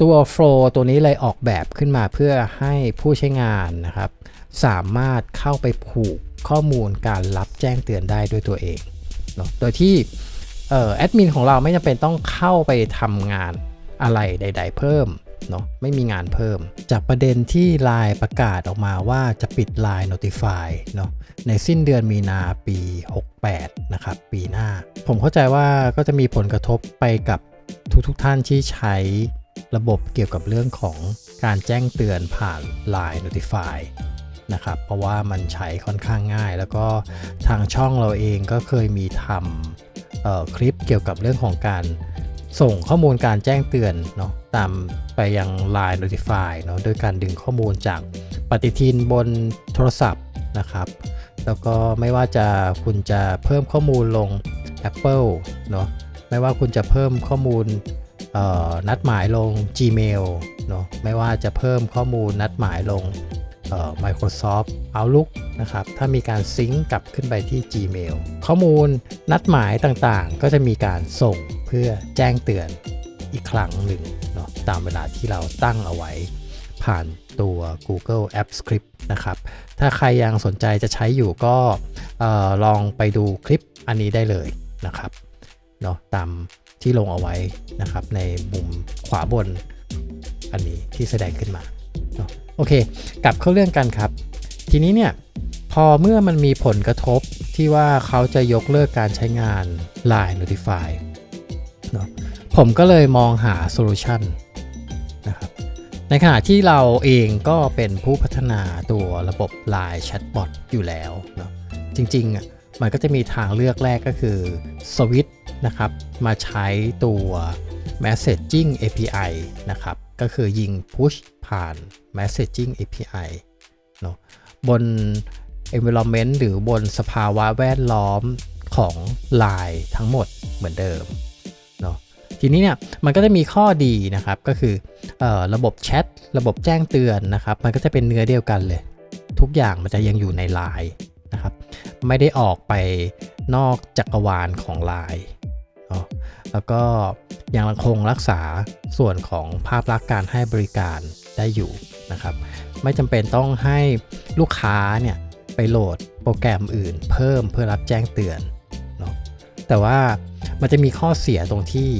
ตัว Flow ตัวนี้เลยออกแบบขึ้นมาเพื่อให้ผู้ใช้งานนะครับ สามารถเข้าไปผูกข้อมูลการรับแจ้งเตือนได้ด้วยตัวเองเนาะโดยที่แอดมินของเราไม่จำเป็นต้องเข้าไปทำงานอะไรใด ๆ เพิ่มเนาะไม่มีงานเพิ่ม จากประเด็นที่ Line ประกาศออกมาว่าจะปิด Line Notify เนาะในสิ้นเดือนมีนาปี 68 นะครับ ปีหน้า ผมเข้าใจว่าก็จะมีผลกระทบไปกับทุกๆทท่านที่ใช้ ระบบเกี่ยวกับเรื่องของการแจ้งเตือนผ่าน Line Notify นะครับ เพราะว่ามันใช้ค่อนข้างง่าย แล้วก็ทางช่องเราเองก็เคยมีทำคลิปเกี่ยวกับเรื่องของการส่งข้อมูลการแจ้งเตือนเนาะตามไปยัง Line Notify เนาะโดยการดึงข้อมูลจากปฏิทินบนโทรศัพท์นะครับ แล้วก็ไม่ว่าจะคุณจะเพิ่มข้อมูลลง Apple เนาะไม่ว่าคุณจะเพิ่มข้อมูล นัดหมายลง Gmail เนาะไม่ว่าจะเพิ่มข้อมูลนัดหมายลง Microsoft Outlook นะครับ ถ้ามีการซิงก์กลับขึ้นไปที่ Gmail ข้อมูลนัดหมายต่างๆ ก็จะมีการส่งเพื่อแจ้งเตือนอีกครั้งหนึ่งเนาะตามเวลาที่เราตั้งเอาไว้ ผ่านตัว Google App Script นะครับ ถ้าใครยังสนใจจะใช้อยู่ก็ออลองไปดูคลิปอันนี้ได้เลยนะครับเนาะตาม ที่ลงเอาไว้นะครับ ในมุมขวาบนอันนี้ที่แสดงขึ้นมาโอเค กลับเข้าเรื่องกันครับ ทีนี้เนี่ยพอเมื่อมันมีผลกระทบที่ว่าเขาจะยกเลิกการใช้งาน Line Notify เนาะผมก็เลยมองหาโซลูชันนะครับในขณะที่เราเองก็เป็นผู้พัฒนาตัวระบบ Line Chatbot อยู่แล้วเนาะจริงๆอะ มันก็จะมีทางเลือกแรกก็คือสวิตนะครับ มาใช้ตัว Messaging API นะครับ ก็คือยิง push ผ่าน Messaging API เนาะบน environment หรือบนสภาวะแวดล้อมของ Line ทั้งหมดเหมือนเดิมเนาะทีนี้เนี่ยมันก็จะมีข้อดีนะครับก็คือออระบบแชทระบบแจ้งเตือนนะครับ มันก็จะเป็นเนื้อเดียวกันเลย ทุกอย่างมันจะยังอยู่ในไลน์นะครับ ไม่ได้ออกไปนอกจักรวาลของไลน์เนาะแล้วก็ยังคงรักษาส่วนของภาพลักษณ์การให้บริการได้อยู่นะครับ ไม่จำเป็นต้องให้ลูกค้าเนี่ยไปโหลดโปรแกรมอื่น เพิ่มเพื่อรับแจ้งเตือนเนาะแต่ว่ามันจะมีข้อเสียตรงที่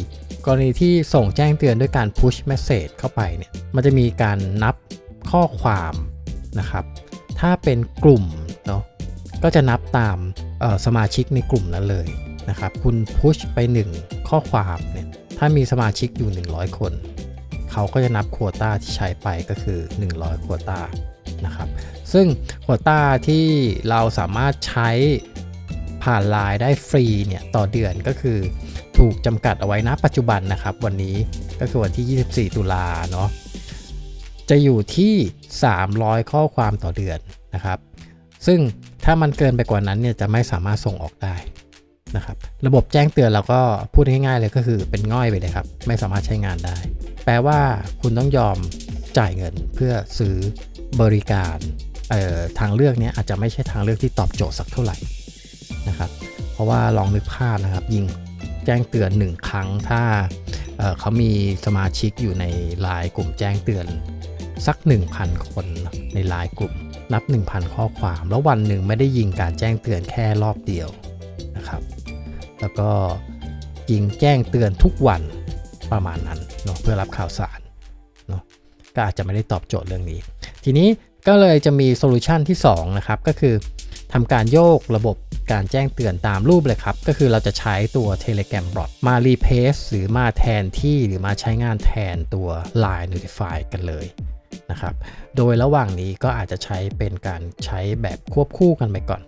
กรณีที่ส่งแจ้งเตือนด้วยการ push message เข้าไปเนี่ย มันจะมีการนับข้อความนะครับ ถ้าเป็นกลุ่ม ก็จะนับตามสมาชิกในกลุ่มนั้นเลยนะครับ คุณ push ไป 1 ข้อความเนี่ย ถ้ามีสมาชิกอยู่ 100 คน เขาก็จะนับโควต้าที่ใช้ไปก็คือ 100โควต้านะครับ ซึ่งโควต้าที่เราสามารถใช้ผ่านไลน์ได้ฟรีเนี่ยต่อเดือนก็คือถูกจำกัดเอาไว้นะปัจจุบันนะครับ วันนี้ก็คือวันที่ 24 ตุลาเนาะจะอยู่ที่ 300 ข้อความต่อเดือนนะครับ ซึ่งถ้ามันเกินไปกว่านั้นเนี่ยจะไม่สามารถส่งออกได้นะครับ ระบบแจ้งเตือนเราก็พูดง่ายๆเลยก็คือเป็นง่อยไปเลยครับ ไม่สามารถใช้งานได้ แปลว่าคุณต้องยอมจ่ายเงินเพื่อซื้อบริการออทางเลือกเนี้ยอาจจะไม่ใช่ทางเลือกที่ตอบโจทย์สักเท่าไหร่นะครับ เพราะว่าลองนึกภาพนะครับ ยิงแจ้งเตือน 1 ครั้งถ้าเเขามีสมาชิกอยู่ในไลน์กลุ่มแจ้งเตือนสัก 1,000 คนในไลน์กลุ่ม นับ 1,000 ข้อความแล้ววันหนึ่งไม่ได้ยิงการแจ้งเตือนแค่รอบเดียวนะครับ แล้วก็ยิงแจ้งเตือนทุกวันประมาณนั้นเนาะเพื่อรับข่าวสารเนาะก็อาจจะไม่ได้ตอบโจทย์เรื่องนี้ ทีนี้ก็เลยจะมีโซลูชันที่2นะครับก็คือทำการโยกระบบการแจ้งเตือนตามรูปเลยครับ ก็คือเราจะใช้ตัว Telegram bot มา replace หรือมาแทนที่หรือมาใช้งานแทนตัว Line Notify กันเลย นะครับ โดยระหว่างนี้ก็อาจจะใช้เป็นการใช้แบบควบคู่กันไปก่อน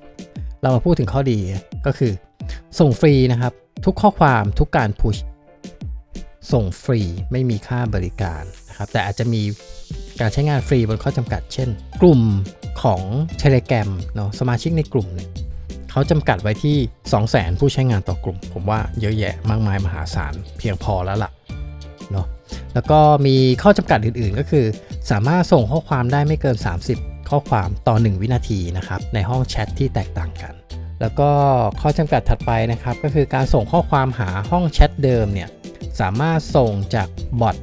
เรามาพูดถึงข้อดีก็คือ ส่งฟรีนะครับ ทุกข้อความทุกการ push ส่งฟรีไม่มีค่าบริการนะครับ แต่อาจจะมีการใช้งานฟรีบนข้อจำกัด เช่น กลุ่มของ Telegram เนาะสมาชิกในกลุ่มเนี่ยเขาจำกัดไว้ที่ 200,000 ผู้ใช้งานต่อกลุ่ม ผมว่าเยอะแยะมากมายมหาศาลเพียงพอแล้วล่ะเนาะ แล้วก็มีข้อจำกัดอื่นๆ ก็คือ สามารถส่งข้อความได้ไม่เกิน 30 ข้อความต่อ 1 วินาทีนะครับในห้องแชทที่แตกต่างกัน แล้วก็ข้อจำกัดถัดไปนะครับก็คือการส่งข้อความหาห้องแชทเดิมเนี่ยสามารถส่งจากบอท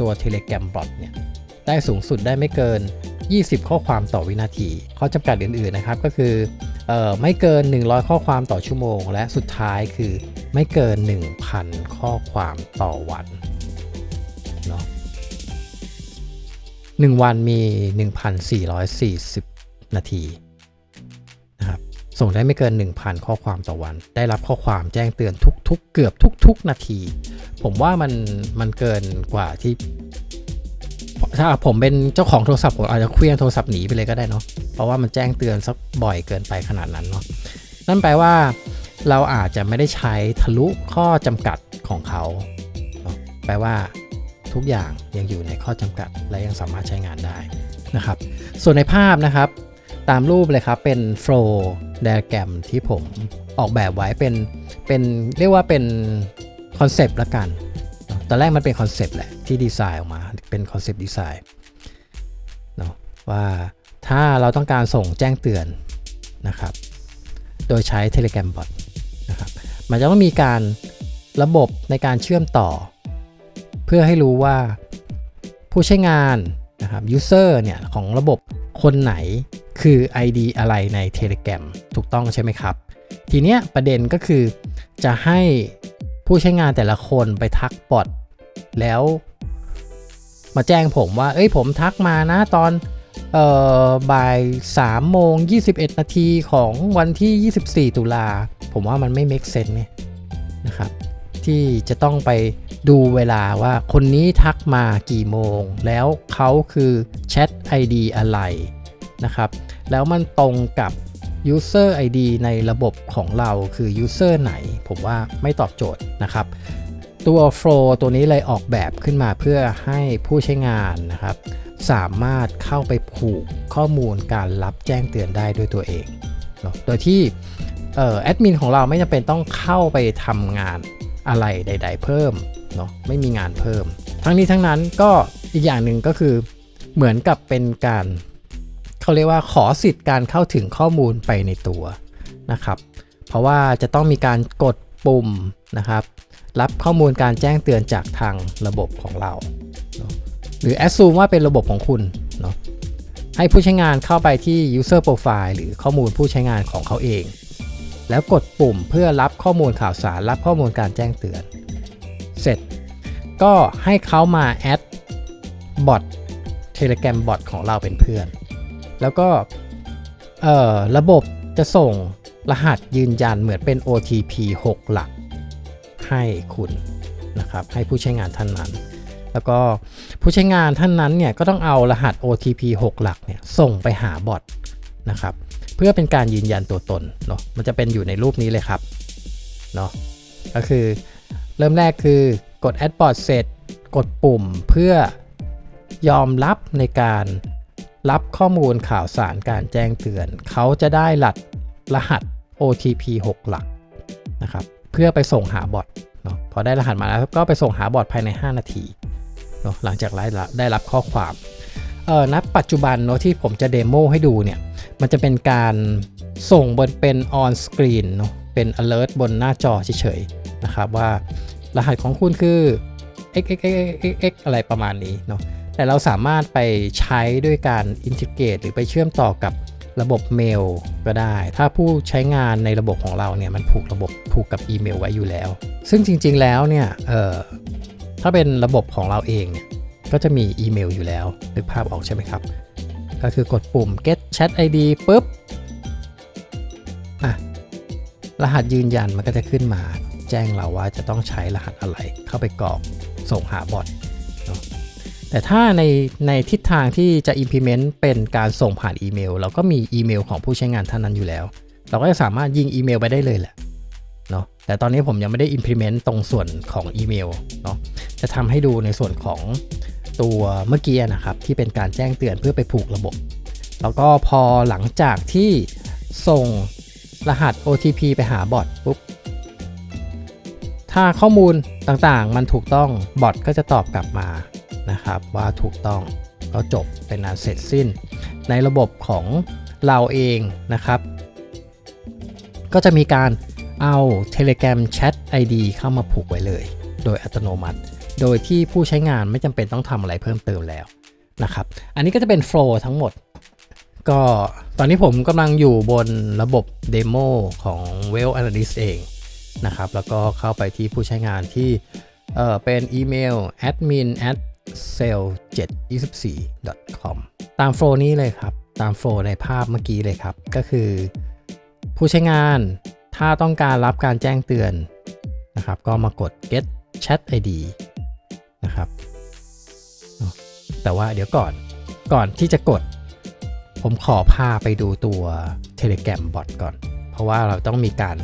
ตัว Telegram Bot เนี่ยได้สูงสุดได้ไม่เกิน 20 ข้อความต่อวินาที ข้อจำกัดอื่นๆนะครับก็คือออไม่เกิน 100 ข้อความต่อชั่วโมง และสุดท้ายคือไม่เกิน 1,000 ข้อความต่อวัน เนาะหนึ่งวันมี 1,440 นาทีนะครับส่งได้ไม่เกิน 1,000 ข้อความต่อวัน ได้รับข้อความแจ้งเตือนทุก ๆ เกือบทุก ๆ นาที ผมว่ามันมันเกินกว่าที่ ถ้าผมเป็นเจ้าของโทรศัพท์ผมอาจจะเคลื่อนโทรศัพท์หนีไปเลยก็ได้เนาะเพราะว่ามันแจ้งเตือนสักบ่อยเกินไปขนาดนั้นเนาะนั่นแปลว่าเราอาจจะไม่ได้ใช้ทะลุข้อจำกัดของเขา แปลว่า ทุกอย่างยังอยู่ในข้อจำกัด และยังสามารถใช้งานได้นะครับ ส่วนในภาพนะครับ ตามรูปเลยครับเป็น flow diagram ที่ผมออกแบบไว้เป็นเป็นเรียกว่าเป็นคอนเซปต์ละกันตอนแรกมันเป็นคอนเซปต์แหละที่ดีไซน์ออกมาเป็นคอนเซปต์ดีไซน์เนาะว่าถ้าเราต้องการส่งแจ้งเตือนนะครับ โดยใช้ Telegram Bot นะครับ มันจะต้องมีการระบบในการเชื่อมต่อ เพื่อให้รู้ว่าผู้ใช้งานนะครับ user เนี่ยของระบบคนไหนคือ ID อะไรใน Telegram ถูกต้องใช่ไหมครับ ทีเนี้ยประเด็นก็คือจะให้ผู้ใช้งานแต่ละคนไปทักบอทแล้วมาแจ้งผมว่า เอ้ยผมทักมานะตอนเอ่อบ่าย3โมง21 นาทีของวันที่ 24 ตุลา ผมว่ามันไม่ make sense เนี่ยนะครับ ที่จะต้องไป ดูเวลาว่าคนนี้ทักมากี่โมง แล้วเขาคือแชท ID อะไรนะครับ แล้วมันตรงกับ User ID ในระบบของเราคือ User ไหน ผมว่าไม่ตอบโจทย์นะครับ ตัว Flow ตัวนี้เลยออกแบบขึ้นมาเพื่อให้ผู้ใช้งานนะครับ สามารถเข้าไปผูกข้อมูลการรับแจ้งเตือนได้ด้วยตัวเองโดยที่แอดมินของเราไม่จำเป็นต้องเข้าไปทำงานอะไรใด ๆ เพิ่ม เนาะไม่มีงานเพิ่ม ทั้งนี้ทั้งนั้นก็อีกอย่างหนึ่งก็คือเหมือนกับเป็นการเขาเรียกว่าขอสิทธิ์การเข้าถึงข้อมูลไปในตัวนะครับ เพราะว่าจะต้องมีการกดปุ่มนะครับ รับข้อมูลการแจ้งเตือนจากทางระบบของเรา หรือ assume ว่าเป็นระบบของคุณเนาะให้ผู้ใช้งานเข้าไปที่ user profile หรือข้อมูลผู้ใช้งานของเขาเอง แล้วกดปุ่มเพื่อรับข้อมูลข่าวสาร รับข้อมูลการแจ้งเตือน เสร็จ ก็ให้เขามาแอดบอท Telegram bot ของเราเป็นเพื่อน แล้วก็เอ่อระบบจะส่งรหัสยืนยันเหมือนเป็น OTP 6 หลัก ให้คุณนะครับ ให้ผู้ใช้งานท่านนั้น แล้วก็ผู้ใช้งานท่านนั้นเนี่ยก็ต้องเอารหัส OTP 6 หลักเนี่ยส่งไปหาบอทนะครับ เพื่อเป็นการยืนยันตัวตนเนาะมันจะเป็นอยู่ในรูปนี้เลยครับเนาะก็คือ เริ่มแรกคือกด add bot เสร็จ กดปุ่มเพื่อยอมรับในการรับข้อมูลข่าวสารการแจ้งเตือน เขาจะได้หลัดรหัส OTP 6 หลักนะครับเพื่อไปส่งหาบอทเนาะพอได้รหัสมาแล้วก็ไปส่งหาบอทภายใน 5 นาทีเนาะหลังจากได้รับได้รับข้อความเออณปัจจุบันเนาะที่ผมจะเดโมให้ดูเนี่ยมันจะเป็นการส่งบนเป็น on screen เนาะเป็น alert บนหน้าจอเฉย นะครับว่ารหัสของคุณคือ x x x x x อะไรประมาณนี้เนาะแต่เราสามารถไปใช้ด้วยการอินทิเกรตหรือไปเชื่อมต่อกับระบบเมลก็ได้ ถ้าผู้ใช้งานในระบบของเราเนี่ยมันผูกระบบผูกกับอีเมลไว้อยู่แล้ว ซึ่งจริง ๆ แล้วเนี่ยเอ่อถ้าเป็นระบบของเราเองเนี่ยก็จะมีอีเมลอยู่แล้วนึกภาพออกใช่ไหมครับ ก็คือกดปุ่ม get chat id ปุ๊บอะรหัสยืนยันมันก็จะขึ้นมา แจ้งเราว่าจะต้องใช้รหัสอะไรเข้าไปกรอกส่งหาบอทเนาะแต่ถ้าในในทิศทางที่จะ implement เป็นการส่งผ่านอีเมล เราก็มีอีเมลของผู้ใช้งานท่านนั้นอยู่แล้ว เราก็จะสามารถยิงอีเมลไปได้เลยแหละเนาะแต่ตอนนี้ผมยังไม่ได้ implement ตรงส่วนของอีเมลเนาะจะทำให้ดูในส่วนของตัวเมื่อกี้นะครับที่เป็นการแจ้งเตือนเพื่อไปผูกระบบ แล้วก็พอหลังจากที่ส่งรหัส OTP ไปหาบอทปุ๊บ ถ้าข้อมูลต่างๆ มันถูกต้องบอทก็จะตอบกลับมานะครับ ว่าถูกต้องก็จบเป็นอันเสร็จสิ้น ในระบบของเราเองนะครับ ก็จะมีการเอา Telegram Chat ID เข้ามาผูกไว้เลย โดยอัตโนมัติ โดยที่ผู้ใช้งานไม่จำเป็นต้องทำอะไรเพิ่มเติมแล้วนะครับ อันนี้ก็จะเป็นโฟล์ทั้งหมด ก็ตอนนี้ผมกำลังอยู่บนระบบเดโมของ Well Analyst เอง นะครับแล้วก็เข้าไปที่ผู้ใช้งานที่เออเป็นอีเมล admin at sell 7 24 com ตามโฟล์นี้เลยครับ ตามโฟล์ในภาพเมื่อกี้เลยครับ ก็คือ ผู้ใช้งานถ้าต้องการรับการแจ้งเตือนนะครับ ก็มากด get chat id นะครับแต่ว่าเดี๋ยวก่อนก่อนที่จะกด ผมขอพาไปดูตัว Telegram bot ก่อน เพราะว่าเราต้องมีการ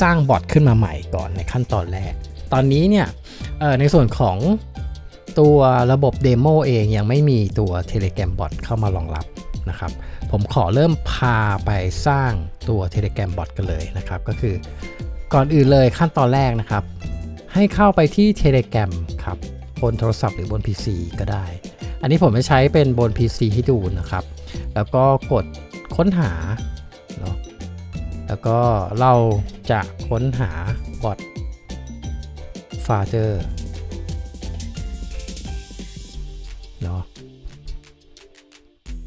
สร้างบอทขึ้นมาใหม่ก่อนในขั้นตอนแรก ตอนนี้เนี่ยในส่วนของตัวระบบเดโมเองยังไม่มีตัว Telegram bot เข้ามารองรับนะครับ ผมขอเริ่มพาไปสร้างตัว Telegram bot กันเลยนะครับ ก็คือก่อนอื่นเลยขั้นตอนแรกนะครับ ให้เข้าไปที่ Telegram ครับ บนโทรศัพท์หรือบน PC ก็ได้ อันนี้ผมจะใช้เป็นบน PC ให้ดูนะครับ แล้วก็กดค้นหา แล้วก็เราจะค้นหาบอท Father เนาะ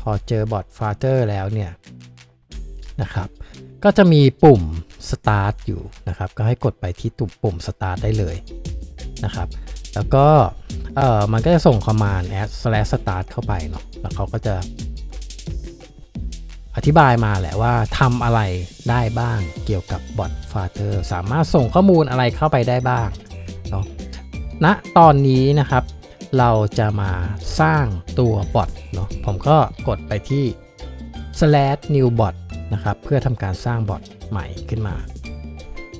พอเจอบอท Father แล้วเนี่ยนะครับ ก็จะมีปุ่ม Start อยู่นะครับ ก็ให้กดไปที่ตุ่มปุ่ม Start ได้เลยนะครับ แล้วก็เอ่อมันก็จะส่งคอมมานด์ add slash start เข้าไปเนาะแล้วเขาก็จะ อธิบายมาแหละว่าทำอะไรได้บ้างเกี่ยวกับบอทฟาเ t อร์สามารถส่งข้อมูลอะไรเข้าไปได้บ้างเนาะณตอนนี้นะครับเราจะมาสร้างตัวบอทเนาะผมก็กดไปที่ slash new bot นะครับเพื่อทำการสร้างบอทใหม่ขึ้นมา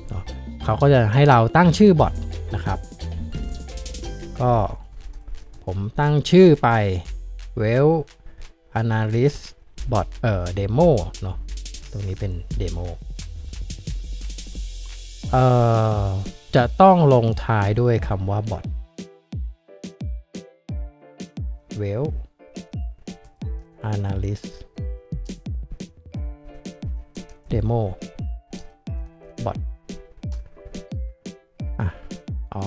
เนาะเขาก็จะให้เราตั้งชื่อบอทนะครับ ก็ผมตั้งชื่อไป well analyst bot เอ่อ demo เนาะตรงนี้เป็น demo เอ่อจะต้องลงท้ายด้วยคำว่า bot well analyst demo bot อะ อ๋อ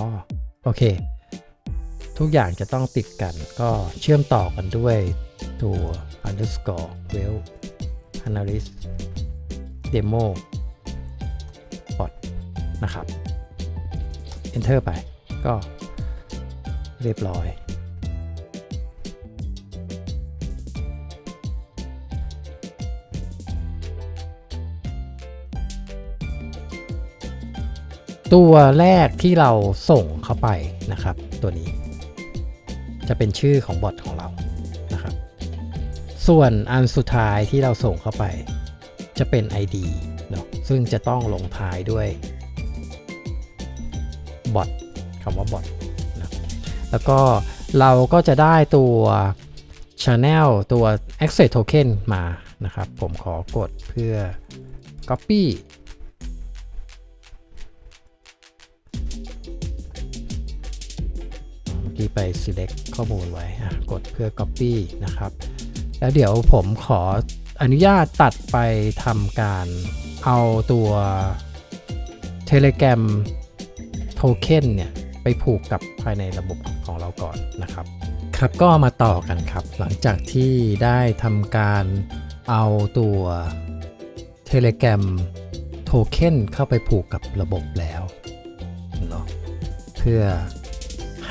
โอเค ทุกอย่างจะต้องติดกันก็เชื่อมต่อกันด้วยตัว underscore well analyst demo bot นะครับ enter ไปก็เรียบร้อย ตัวแรกที่เราส่งเข้าไปนะครับ ตัวนี้ จะเป็นชื่อของบอทของเรา ส่วนอันสุดท้ายที่เราส่งเข้าไป จะเป็น ID เนาะซึ่งจะต้องลงท้ายด้วยบอทคำว่าบอทนะแล้วก็เราก็จะได้ตัว Channel ตัว Access Token มานะครับ ผมขอกดเพื่อ Copy เมื่อกี้ไป select ข้อมูลไว้อะกดเพื่อ copy นะครับ แล้วเดี๋ยวผมขออนุญาตตัดไปทำการเอาตัว Telegram Token เนี่ย ไปผูกกับภายในระบบของเราก่อนนะครับ ครับก็มาต่อกันครับ หลังจากที่ได้ทำการเอาตัว Telegram Token เข้าไปผูกกับระบบแล้วเนาะเพื่อ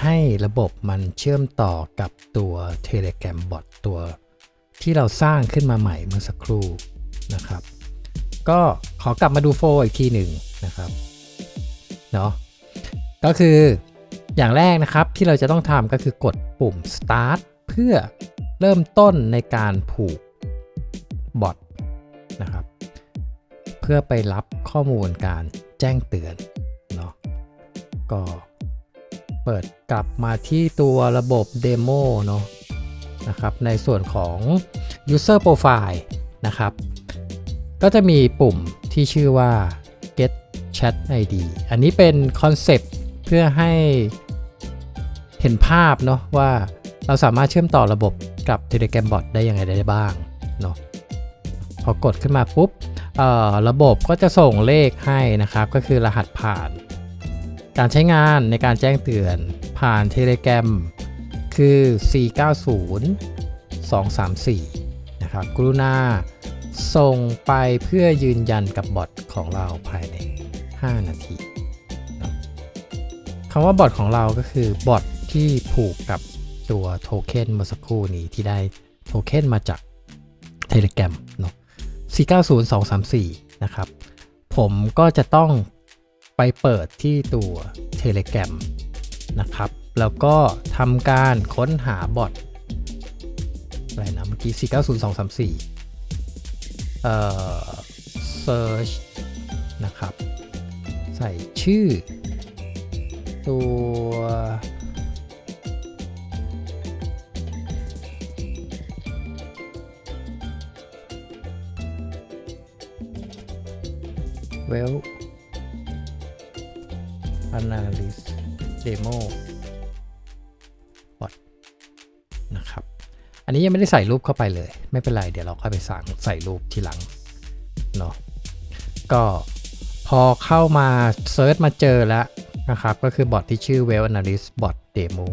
ให้ระบบมันเชื่อมต่อกับตัว Telegram Bot ตัว ที่เราสร้างขึ้นมาใหม่เมื่อสักครู่นะครับ ก็ขอกลับมาดูโฟล์อีกทีหนึ่งนะครับเนาะก็คืออย่างแรกนะครับที่เราจะต้องทำก็คือกดปุ่ม start เพื่อเริ่มต้นในการผูกบอทนะครับ เพื่อไปรับข้อมูลการแจ้งเตือนเนาะก็เปิดกลับมาที่ตัวระบบเดโมเนาะ นะครับในส่วนของ user profile นะครับ ก็จะมีปุ่มที่ชื่อว่า get chat id อันนี้เป็นคอนเซปต์เพื่อให้เห็นภาพเนาะว่าเราสามารถเชื่อมต่อระบบกับ Telegram bot ได้ยังไงได้บ้างเนาะพอกดขึ้นมาปุ๊บระบบก็จะส่งเลขให้นะครับ ก็คือรหัสผ่าน การใช้งานในการแจ้งเตือนผ่าน Telegram คือ 490 234 นะครับ กรุณาส่งไปเพื่อยืนยันกับบอทของเราภายใน 5 นาทีคำว่าบอทของเราก็คือบอทที่ผูกกับตัวโทเค็นเมื่อสักครู่นี้ที่ได้โทเค็นมาจาก Telegram เนาะ490234 นะครับ ผมก็จะต้องไปเปิดที่ตัว Telegram นะครับ แล้วก็ทำการค้นหาบอทอะไรนะเมื่อกี้ 490234 เอ่อ search นะครับ ใส่ชื่อ ตัว well analyst demo bot นะครับ อันนี้ยังไม่ได้ใส่รูปเข้าไปเลย ไม่เป็นไร เดี๋ยวเราค่อยไปสั่งใส่รูปทีหลังเนาะก็พอเข้ามาเซิร์ชมาเจอแล้วนะครับ ก็คือบอทที่ชื่อ well analyst bot demo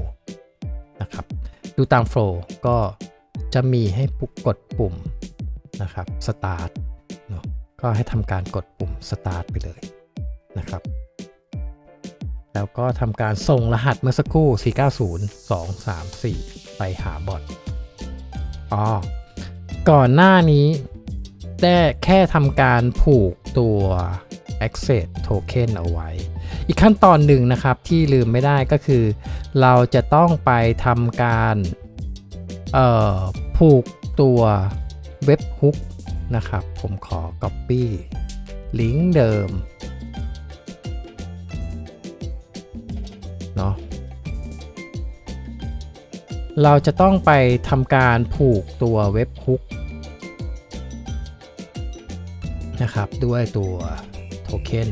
นะครับ ดูตามโฟล์ก็จะมีให้กกดปุ่มนะครับ start เนาะก็ให้ทำการกดปุ่ม start ไปเลยนะครับ แล้วก็ทำการส่งรหัสเมื่อสักครู่ 490234 ไปหาบอทอ๋อ ก่อนหน้านี้ได้แค่ทำการผูกตัว access token เอาไว้ อีกขั้นตอนหนึ่งนะครับที่ลืมไม่ได้ก็คือ เราจะต้องไปทำการผูกตัวเว็บฮุกนะครับ ผมขอ copy ลิงก์เดิม เนาะเราจะต้องไปทำการผูกตัวเว็บฮุกนะครับด้วยตัวโทเค็น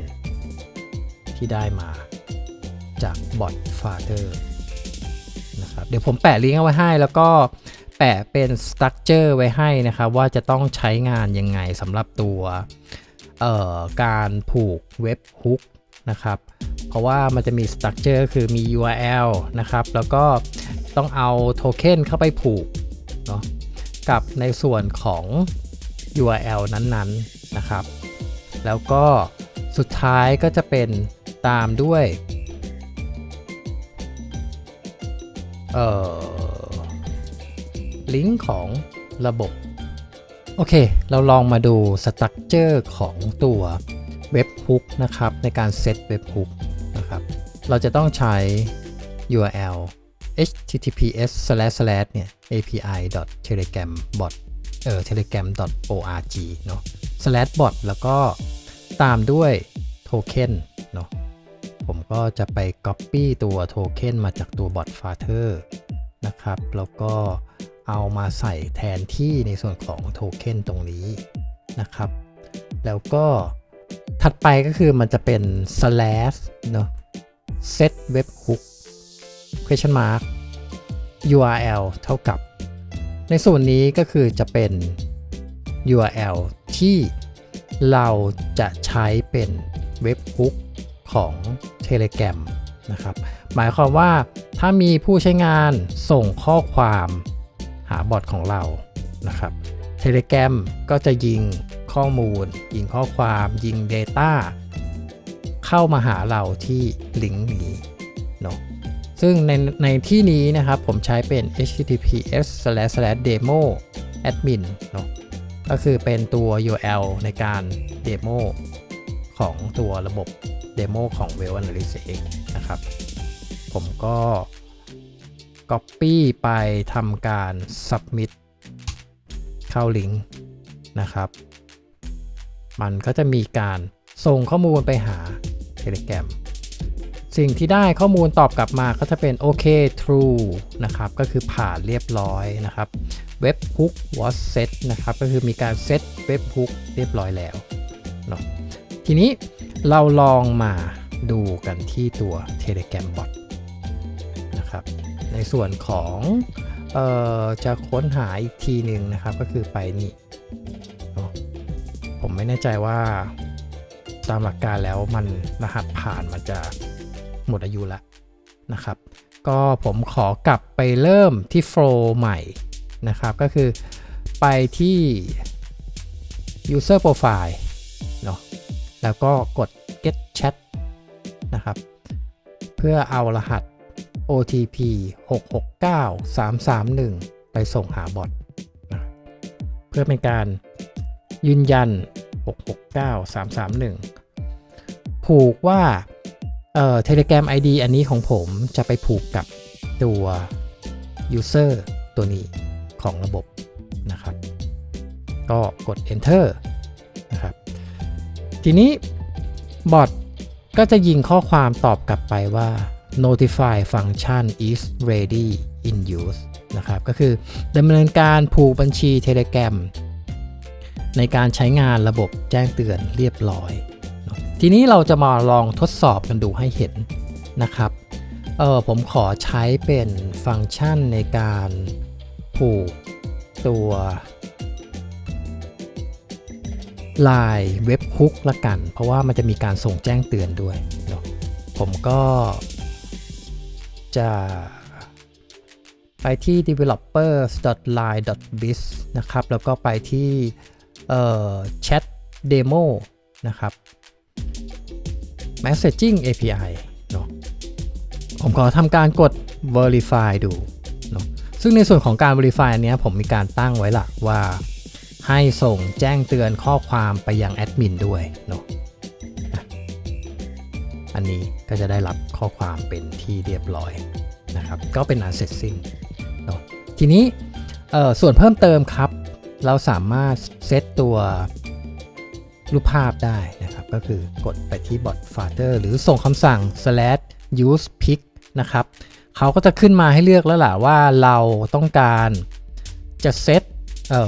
ที่ได้มาจากบอทฟาเธอร์นะครับเดี๋ยวผมแปะลิงก์เอาไว้ให้แล้วก็แปะเป็นสตั๊กเจอร์ไว้ให้นะครับว่าจะต้องใช้งานยังไงสำหรับตัวการผูกเว็บฮุกนะครับ เพราะว่ามันจะมีสตั๊กเจอร์คือมี URL นะครับ แล้วก็ต้องเอาโทเค็นเข้าไปผูกเนาะกับในส่วนของ URL นั้นๆนะครับ แล้วก็สุดท้ายก็จะเป็นตามด้วยเอ่อลิงก์ของระบบ โอเค เราลองมาดูสตั๊กเจอร์ของตัวเว็บฮุกนะครับ ในการเซตเว็บฮุก เราจะต้องใช้ URL https slash เนี่ย api telegram bot เอ่อ telegram org เนาะ slash bot แล้วก็ตามด้วยโทเค็นเนาะ ผมก็จะไป copy ตัวโทเค็นมาจากตัว bot father นะครับ แล้วก็เอามาใส่แทนที่ในส่วนของโทเค็นตรงนี้นะครับ แล้วก็ถัดไปก็คือมันจะเป็น slash เนาะ set webhook question mark url เท่ากับ ในส่วนนี้ก็คือจะเป็น url ที่เราจะใช้เป็นเว็บฮุกของ Telegram นะครับ หมายความว่าถ้ามีผู้ใช้งานส่งข้อความหาบอทของเรานะครับ Telegram ก็จะยิงข้อมูล ยิงข้อความยิง Data เข้ามาหาเราที่ลิงก์นี้เนาะซึ่งในในที่นี้นะครับผมใช้เป็น https://demo admin เนาะก็คือเป็นตัว URL ในการเดโมของตัวระบบเดโมของ Well Analyst เองนะครับ ผมก็ Copy ไปทำการ Submit เข้าลิงก์นะครับ มันก็จะมีการส่งข้อมูลไปหา Telegram สิ่งที่ได้ข้อมูลตอบกลับมาก็จะเป็นโอเค true นะครับ ก็คือผ่านเรียบร้อยนะครับเว็บ hook was set นะครับ ก็คือมีการเซตเว็บ hook เรียบร้อยแล้วเนาะทีนี้เราลองมาดูกันที่ตัว Telegram bot นะครับ ในส่วนของออจะค้นหาอีกทีหนึ่งนะครับ ก็คือไปนี่ผมไม่แน่ใจว่า ตามหลักการแล้วมันรหัสผ่านมันจะหมดอายุแล้วนะครับ ก็ผมขอกลับไปเริ่มที่โฟล์ใหม่นะครับ ก็คือไปที่ user profile เนาะแล้วก็กด get chat นะครับ เพื่อเอารหัส OTP 669 331 ไปส่งหาบอทนะเพื่อเป็นการยืนยัน 669 331 ผูกว่าเอ่อ Telegram ID อันนี้ของผมจะไปผูกกับตัว User ตัวนี้ของระบบนะครับ ก็กด Enter นะครับ ทีนี้บอทก็จะยิงข้อความตอบกลับไปว่า notify function is ready in use นะครับ ก็คือดำเนินการผูกบัญชี Telegram ในการใช้งานระบบแจ้งเตือนเรียบร้อย ทีนี้เราจะมาลองทดสอบกันดูให้เห็นนะครับเออผมขอใช้เป็นฟังก์ชันในการผูกตัว Line เว็บฮุกละกัน เพราะว่ามันจะมีการส่งแจ้งเตือนด้วยเนาะผมก็จะไปที่ developers.line.biz นะครับ แล้วก็ไปที่เอ่อ chat demo นะครับ messaging API เนาะผมขอทำการกด verify ดูเนาะซึ่งในส่วนของการ verify อันนี้ผมมีการตั้งไว้ละว่าให้ส่งแจ้งเตือนข้อความไปยังแอดมินด้วยเนาะอันนี้ก็จะได้รับข้อความเป็นที่เรียบร้อยนะครับ ก็เป็นอันเสร็จสิ้นเนาะทีนี้ส่วนเพิ่มเติมครับ เราสามารถเซตตัวรูปภาพได้นะ ก็คือกดไปที่ bot father หรือส่งคำสั่ง slash use pick นะครับเขาก็จะขึ้นมาให้เลือกแล้วล่ะว่าเราต้องการจะเซต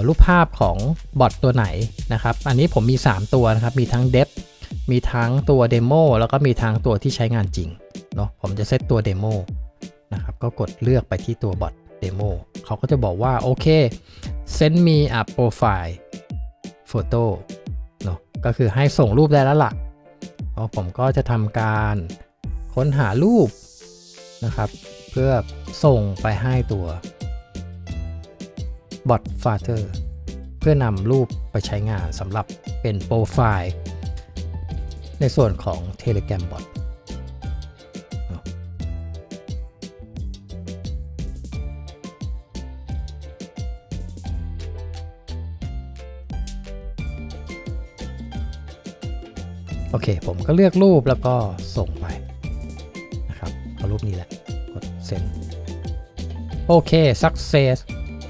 รูปภาพของบอทตัวไหนนะครับ อันนี้ผมมี 3 ตัวนะครับ มีทั้ง Dep มีทั้งตัว Demo แล้วก็มีทั้งตัวที่ใช้งานจริงเนาะผมจะเซตตัว Demo นะครับก็กดเลือกไปที่ตัวบอท Demo เขาก็จะบอกว่า โอเค send me a profile photo ก็คือให้ส่งรูปได้แล้วล่ะเพราะผมก็จะทำการค้นหารูปนะครับ เพื่อส่งไปให้ตัวบอท Father เพื่อนำรูปไปใช้งานสำหรับเป็นโปรไฟล์ ในส่วนของ Telegram Bot โอเค ผมก็เลือกรูปแล้วก็ส่งไปนะครับเอารูปนี้แหละ กด send โอเค success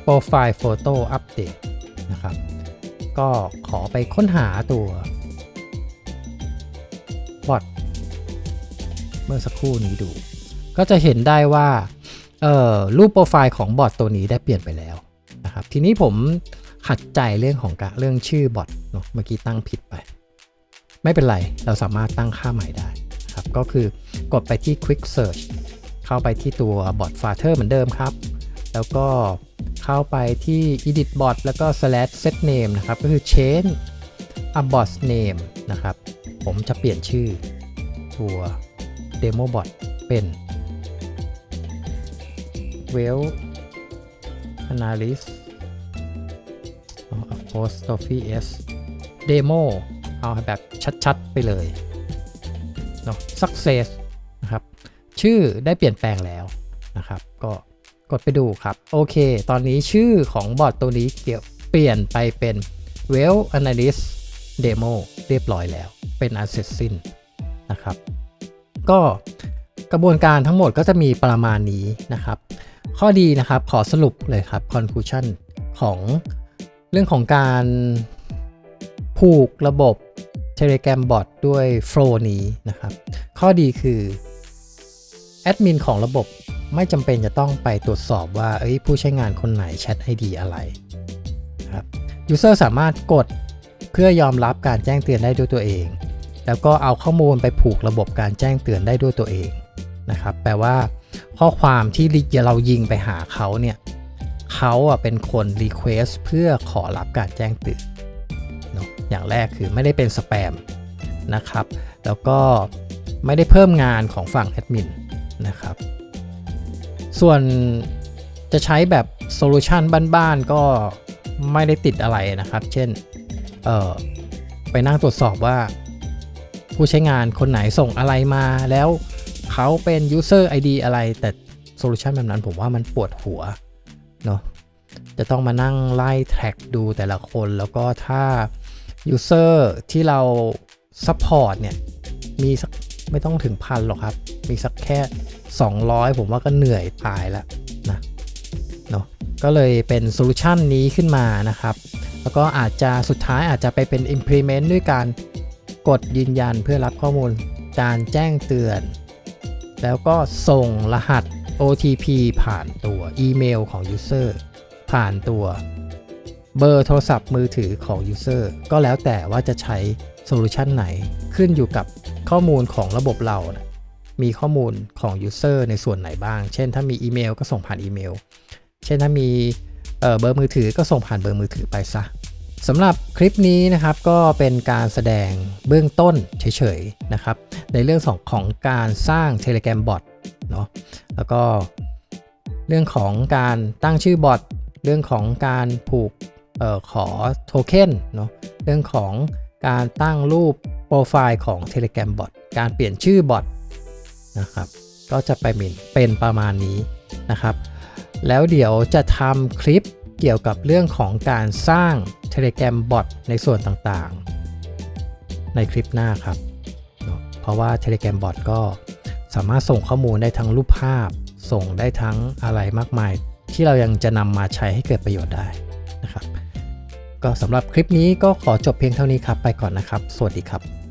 profile photo update นะครับ ก็ขอไปค้นหาตัวบอทเมื่อสักครู่นี้ดู ก็จะเห็นได้ว่าเอ่อรูปโปรไฟล์ของบอทตัวนี้ได้เปลี่ยนไปแล้วนะครับ ทีนี้ผมขัดใจเรื่องของการเรื่องชื่อบอทเนาะเมื่อกี้ตั้งผิดไป ไม่เป็นไร เราสามารถตั้งค่าใหม่ได้ครับก็คือกดไปที่ quick search เข้าไปที่ตัว bot father เหมือนเดิมครับ แล้วก็เข้าไปที่ edit bot แล้วก็ slash set name นะครับ ก็คือ change a bot name นะครับ ผมจะเปลี่ยนชื่อตัว demo bot เป็น well analyst apostrophe s demo เอาแบบชัดๆไปเลยเนาะ success นะครับ ชื่อได้เปลี่ยนแปลงแล้วนะครับ ก็กดไปดูครับ โอเค ตอนนี้ชื่อของบอทตัวนี้เกี่ยวเปลี่ยนไปเป็น well analyst demo เรียบร้อยแล้ว เป็นอันเสร็จสิ้นนะครับ ก็กระบวนการทั้งหมดก็จะมีประมาณนี้นะครับ ข้อดีนะครับขอสรุปเลยครับ conclusion ของเรื่องของการ ผูกระบบ Telegram Bot ด้วย Flow นี้นะครับ ข้อดีคือแอดมินของระบบไม่จำเป็นจะต้องไปตรวจสอบว่าเอ้ยผู้ใช้งานคนไหนแชท ID อะไรครับ User สามารถกดเพื่อยอมรับการแจ้งเตือนได้ด้วยตัวเอง แล้วก็เอาข้อมูลไปผูกระบบการแจ้งเตือนได้ด้วยตัวเองนะครับ แปลว่าข้อความที่เรายิงไปหาเขาเนี่ยเขาเป็นคน Request เพื่อขอรับการแจ้งเตือน อย่างแรกคือไม่ได้เป็นสแปมนะครับ แล้วก็ไม่ได้เพิ่มงานของฝั่งแอดมินนะครับ ส่วนจะใช้แบบโซลูชันบ้านๆก็ไม่ได้ติดอะไรนะครับ เช่น เออไปนั่งตรวจสอบว่า ผู้ใช้งานคนไหนส่งอะไรมาแล้วเขาเป็น user ID อะไร แต่โซลูชันแบบนั้นผมว่ามันปวดหัวเนาะจะต้องมานั่งไล่แท็กดูแต่ละคนแล้วก็ถ้า user ที่เรา support เนี่ย มีสักไม่ต้องถึงพันหรอกครับ มีสักแค่ 200 ผมว่าก็เหนื่อยตายแล้วนะเนาะก็เลยเป็นโซลูชันนี้ขึ้นมานะครับ แล้วก็อาจจะสุดท้ายอาจจะไปเป็น implement ด้วยการกดยืนยันเพื่อรับข้อมูลการแจ้งเตือน แล้วก็ส่งรหัส OTP ผ่านตัวอีเมลของ User ผ่านตัว เบอร์โทรศัพท์มือถือของ User ก็แล้วแต่ว่าจะใช้โซลูชันไหน ขึ้นอยู่กับข้อมูลของระบบเรานะมีข้อมูลของ User ในส่วนไหนบ้าง เช่นถ้ามีอีเมลก็ส่งผ่านอีเมล เช่นถ้ามีเเบอร์มือถือก็ส่งผ่านเบอร์มือถือไปซะสำหรับคลิปนี้นะครับก็เป็นการแสดงเบื้องต้นเฉยๆนะครับ ในเรื่องของของการสร้าง Telegram bot เนาะแล้วก็เรื่องของการตั้งชื่อบอทเรื่องของการผูก ออขอโทเค็นเนาะเรื่องของการตั้งรูปโปรไฟล์ของ Telegram bot การเปลี่ยนชื่อบอทนะครับ ก็จะไปเป็นเป็นประมาณนี้นะครับ แล้วเดี๋ยวจะทำคลิปเกี่ยวกับเรื่องของการสร้าง Telegram bot ในส่วนต่างๆ ในคลิปหน้าครับ เพราะว่า Telegram bot ก็สามารถส่งข้อมูลได้ทั้งรูปภาพ ส่งได้ทั้งอะไรมากมาย ที่เรายังจะนำมาใช้ให้เกิดประโยชน์ได้ ก็สำหรับคลิปนี้ก็ขอจบเพียงเท่านี้ครับ ไปก่อนนะครับ สวัสดีครับ